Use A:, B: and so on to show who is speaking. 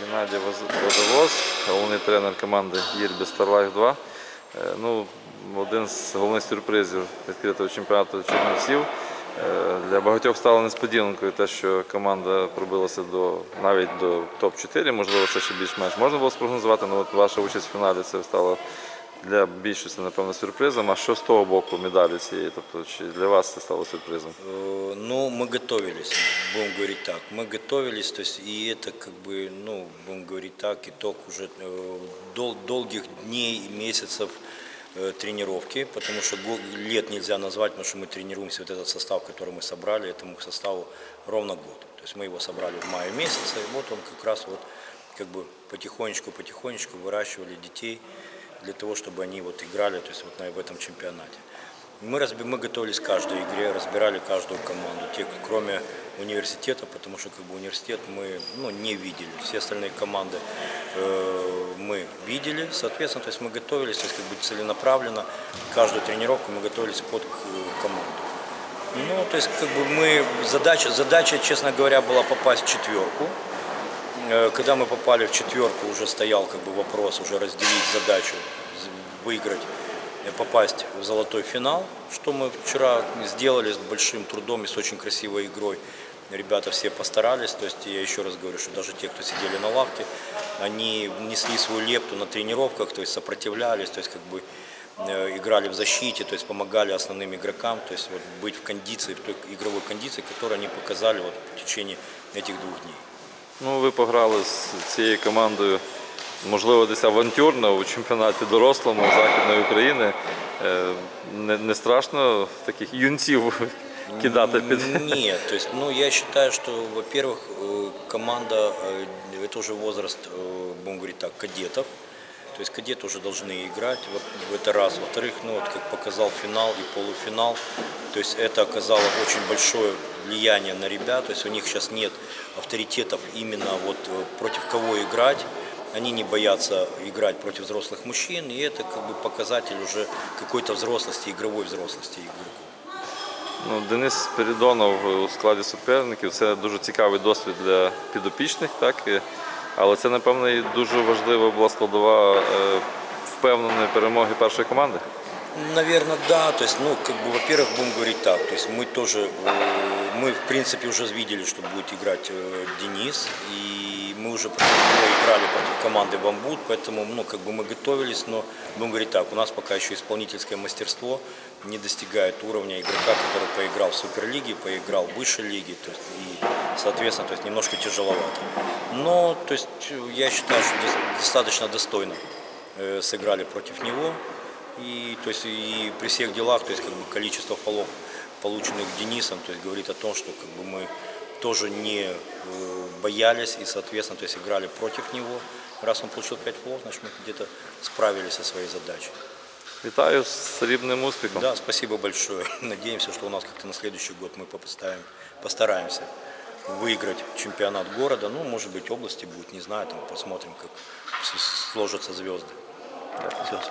A: Геннадій Воз- Водовоз, головний тренер команди Єрбі Старлайф 2. Е, Ну, один з головних сюрпризів відкритого чемпіонату Чернівців. Е, Для багатьох стало несподіванкою те, що команда пробилася до навіть до топ-4, можливо, це ще більш-менш можна було спрогнозувати, але ваша участь в фіналі це стало для більшості, напевно, сюрпризом. А що з того боку медалі цієї? Тобто, чи для вас це стало сюрпризом?
B: Э, Ну, мы готовились, будем говорить так. Мы готовились, то есть и это как бы, ну, будем говорить так, итог уже э, дол- долгих дней и месяцев э, тренировки, потому что го- лет нельзя назвать, потому что мы тренируемся, вот этот состав, который мы собрали, этому составу ровно год. То есть мы его собрали в мае месяце, и вот он как раз вот как бы потихонечку-потихонечку выращивали детей для того, чтобы они вот играли то есть вот на, в этом чемпионате. Мы, разби- мы готовились к каждой игре, разбирали каждую команду, те, кроме университета, потому что как бы университет мы ну, не видели. Все остальные команды э, мы видели, соответственно, то есть мы готовились, то есть как бы целенаправленно, каждую тренировку мы готовились под к- команду. Ну, то есть как бы мы, задача, задача, честно говоря, была попасть в четверку. Э, Когда мы попали в четверку, уже стоял как бы вопрос, уже разделить задачу, выиграть, попасть в золотой финал, что мы вчера сделали с большим трудом и с очень красивой игрой. Ребята все постарались, то есть я еще раз говорю, что даже те, кто сидели на лавке, они внесли свою лепту на тренировках, то есть сопротивлялись, то есть как бы э, играли в защите, то есть помогали основным игрокам, то есть вот быть в кондиции, в той игровой кондиции, которую они показали вот в течение этих двух дней.
A: Ну, ви пограли з цією командою, можливо, десь авантюрно у чемпіонаті дорослому Західної України. Е, Не, не страшно таких юнців кидати під.
B: Нет, то есть, ну, я считаю, что, во-первых, э, команда, э, это уже возраст, э, будем говорить так, кадетов. То есть кадеты уже должны играть, вот в это раз. Во-вторых, ну вот как показал финал и полуфинал, то есть это оказало очень большое влияние на ребят. То есть у них сейчас нет авторитетов именно вот э, против кого играть. Они не боятся играть против взрослых мужчин, и это как бы показатель уже какой-то взрослости, игровой взрослости игроков.
A: Ну, Денис Спірідонов у складі суперників це дуже цікавий досвід для підопічних, так? І- але це, напевно, і дуже важлива була складова е, впевненої перемоги першої команди.
B: Наверное, да. То есть, ну, как бы, во-первых, будем говорить так. То есть мы тоже, э, мы в принципе уже видели, что будет играть э, Денис, и мы уже против него играли против команды Бамбут, поэтому, ну, как бы мы готовились, но будем говорить так, у нас пока еще исполнительское мастерство не достигает уровня игрока, который поиграл в Суперлиге, поиграл в высшей лиге, то есть, и, соответственно, то есть немножко тяжеловато. Но, то есть, я считаю, что дос- достаточно достойно э, сыграли против него. И, то есть, и при всех делах, то есть как бы количество фолов, полученных Денисом, то есть говорит о том, что как бы мы тоже не э, боялись и, соответственно, то есть играли против него. Раз он получил 5 фолов, значит мы где-то справились со своей задачей.
A: Вітаю з срібним успіхом.
B: Да, спасибо большое. Надеемся, что у нас как-то на следующий год мы попоставим, постараемся выиграть чемпионат города, ну, может быть, области будет, не знаю, там посмотрим, как сложатся звезды. Все, спасибо.